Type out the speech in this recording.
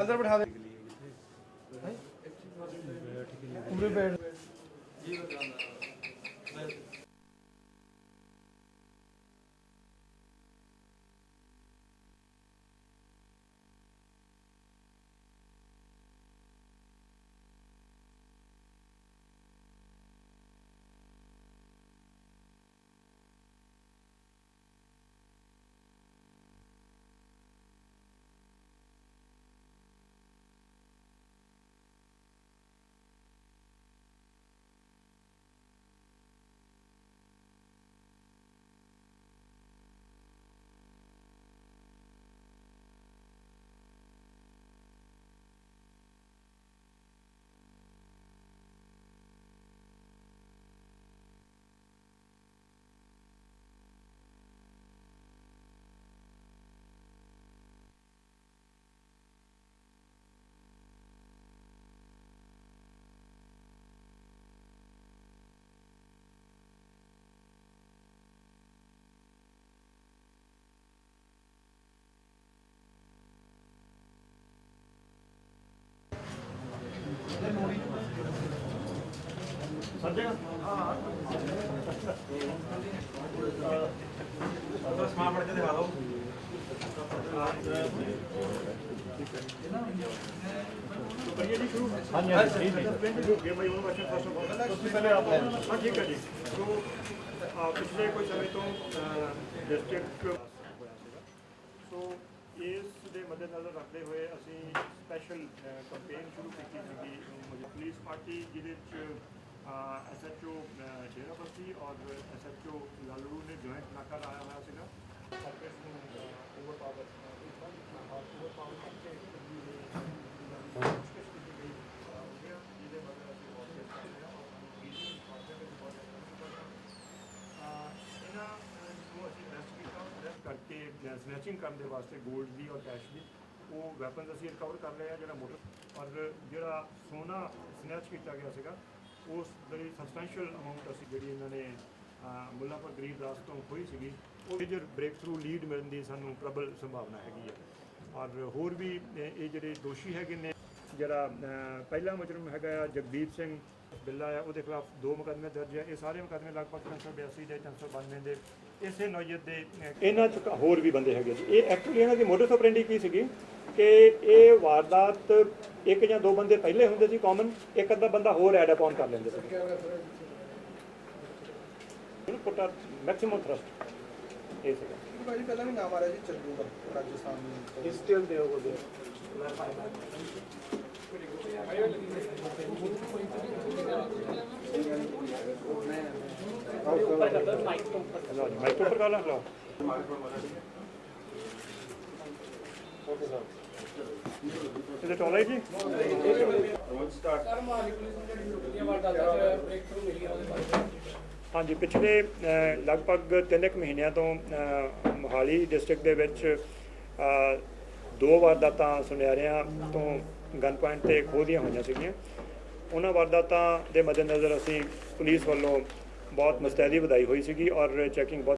ਅੰਦਰ ਬਿਠਾ ਦੇ। ਉਰੇ ਬੈਠ। ਹਾਂ ਠੀਕ ਹੈ ਜੀ ਸੋ ਪਿਛਲੇ ਕੋਈ ਸਮੇਂ ਤੋਂ ਡਿਸਟ੍ਰਿਕਟ ਸੋ ਇਸ ਦੇ ਮੱਦੇਨਜ਼ਰ ਰੱਖਦੇ ਹੋਏ ਅਸੀਂ ਸਪੈਸ਼ਲ ਕੈਂਪੇਨ ਸ਼ੁਰੂ ਕੀਤੀ ਸੀਗੀ ਪੁਲਿਸ ਪਾਰਟੀ ਜਿਹਦੇ ਵਿੱਚ ਐਸਐਚਓ ਡੇਰਾ ਬਸਤੀ ਔਰ ਐਸਐਚਓ ਲਾਲੂ ਨੇ ਜੁਆਇੰਟ ਨਾਕਾ ਲਾਇਆ ਹੋਇਆ ਸੀਗਾ ਸਰਵਿਸ ਨੂੰ ਓਵਰ ਪਾਵਰ ਓਵਰ ਪਾਵਰ ਕਰਕੇ ਕੋਸ਼ਿਸ਼ ਕੀਤੀ ਗਈ ਜਿਹਦੇ ਮਦਦ ਅਸੀਂ ਬਹੁਤ ਕਰ ਰਹੇ ਹਾਂ ਔਰ ਇਹਨਾਂ ਨੂੰ ਅਸੀਂ ਅਰੈਸਟ ਕੀਤਾ ਅਰੈਸਟ ਕਰਕੇ ਸਨੈਚਿੰਗ ਕਰਨ ਦੇ ਵਾਸਤੇ ਗੋਲਡ ਦੀ ਔਰ ਕੈਸ਼ ਦੀ ਉਹ ਵੈਪਨਸ ਅਸੀਂ ਰਿਕਵਰ ਕਰ ਲਏ ਹਾਂ ਜਿਹੜਾ ਮੋਟਰ ਔਰ ਜਿਹੜਾ ਸੋਨਾ ਸਨੈਚ ਕੀਤਾ ਗਿਆ ਸੀਗਾ ਉਸ ਦੀ ਸਬਸਟੈਂਸ਼ੀਅਲ ਅਮਾਉਂਟ ਅਸੀਂ ਜਿਹੜੀ ਇਹਨਾਂ ਨੇ ਮੁੱਲਾਪੁਰ ਗਰੀਬ ਦਾਸ ਤੋਂ ਖੋਈ ਸੀਗੀ, ਉਹ ਮੇਜਰ ਬ੍ਰੇਕ ਥਰੂ ਲੀਡ ਮਿਲਣ ਦੀ ਸਾਨੂੰ ਪ੍ਰਬਲ ਸੰਭਾਵਨਾ ਹੈਗੀ ਹੈ। ਔਰ ਹੋਰ ਵੀ ਇਹ ਇਹ ਜਿਹੜੇ ਦੋਸ਼ੀ ਹੈਗੇ ਨੇ ਜਿਹੜਾ ਪਹਿਲਾ ਮੁਜਰਮ ਹੈਗਾ ਆ ਜਗਦੀਪ ਸਿੰਘ ਬਿੱਲਾ ਆ ਉਹਦੇ ਖਿਲਾਫ ਦੋ ਮੁਕੱਦਮੇ ਦਰਜ ਹੈ ਇਹ ਸਾਰੇ ਮੁਕੱਦਮੇ ਲਗਭਗ 382 ਦੇ 392 ਦੇ। ਇਸੇ ਨੌਜਤ ਦੇ ਇਹਨਾਂ ਚ ਹੋਰ ਵੀ ਬੰਦੇ ਹੈਗੇ ਜੀ। ਇਹ ਐਕਚੁਅਲੀ ਇਹਨਾਂ ਦੀ ਮੋਡਸ ਆਪਰੈਂਡੀ ਕੀ ਸੀਗੀ? ਕਿ ਇਹ ਵਾਰਦਾਤ ਇੱਕ ਜਾਂ ਦੋ ਬੰਦੇ ਪਹਿਲੇ ਹੁੰਦੇ ਸੀ ਕਾਮਨ ਇੱਕ ਅੱਧਾ ਬੰਦਾ ਹੋਰ ਐਡ ਅਪਨ ਕਰ ਲੈਂਦੇ ਸੀ। ਇਹਨੂੰ ਪੁੱਟਾ ਮੈਕਸਿਮਮ ਥਰਸਟ ਇਹ ਸੀਗਾ। ਭਾਜੀ ਪਹਿਲਾਂ ਵੀ ਨਾਮ ਆ ਰਿਹਾ ਜੀ ਚੱਲੂਗਾ ਰਾਜਸਥਾਨ ਨੂੰ। ਹਿਸਟਰੀ ਦਿਓ ਉਹਦੇ ਲਓ ਜੀ ਮਾਈਕ ਉੱਪਰ ਕਰ ਲਾ ਲਓ ਇਹਦੇ ਟੋਲਾ ਹੈ ਜੀ ਹਾਂਜੀ, ਪਿਛਲੇ ਲਗਭਗ 3 ਕੁ ਮਹੀਨਿਆਂ ਤੋਂ ਮੋਹਾਲੀ ਡਿਸਟ੍ਰਿਕਟ ਦੇ ਵਿੱਚ ਦੋ ਵਾਰਦਾਤਾਂ ਸੁਨਿਆਰਿਆਂ ਤੋਂ ਗਨ ਪੁਆਇੰਟ ਤੇ ਖੋਦੀਆਂ ਹੋਈਆਂ ਸੀਗੀਆਂ। ਉਹਨਾਂ ਵਾਰਦਾਤਾਂ ਦੇ ਮੱਦੇਨਜ਼ਰ ਅਸੀਂ ਪੁਲਿਸ ਵੱਲੋਂ ਬਹੁਤ ਮੁਸਤੈਦੀ ਵਧਾਈ ਹੋਈ ਸੀਗੀ ਔਰ ਚੈਕਿੰਗ ਬਹੁਤ